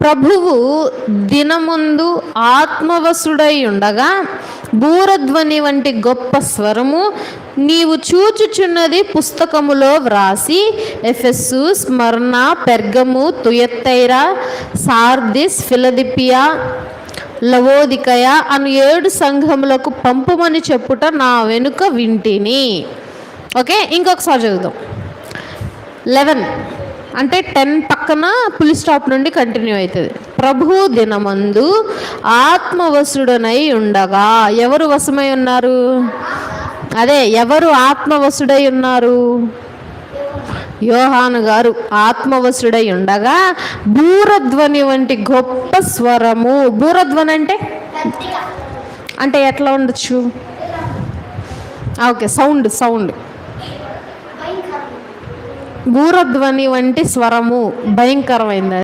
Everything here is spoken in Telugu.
ప్రభువు దినముందు ఆత్మవసుడై ఉండగా బూరధ్వని వంటి గొప్ప స్వరము నీవు చూచుచున్నది పుస్తకములో వ్రాసి ఎఫెస్సు స్మరణ పెర్గము తుయత్తైరా సార్దిస్ ఫిలదిపియా లవోదికయ అను ఏడు సంఘములకు పంపమని చెప్పుట నా వెనుక వింటిని. ఓకే ఇంకొకసారి చదువుదాం. లెవెన్. అంటే టెన్ పక్కన పులి స్టాప్ నుండి కంటిన్యూ అవుతుంది. ప్రభు దినమందు ఆత్మవసుడనై ఉండగా. ఎవరు వశమై ఉన్నారు? అదే ఎవరు ఆత్మవసుడై ఉన్నారు? యోహాను గారు ఆత్మవసుడై ఉండగా బూరధ్వని వంటి గొప్ప స్వరము. బూరధ్వని అంటే? అంటే ఎట్లా ఉండొచ్చు? Okay sound sound. బూరధ్వని వంటి స్వరము భయంకరమైంది.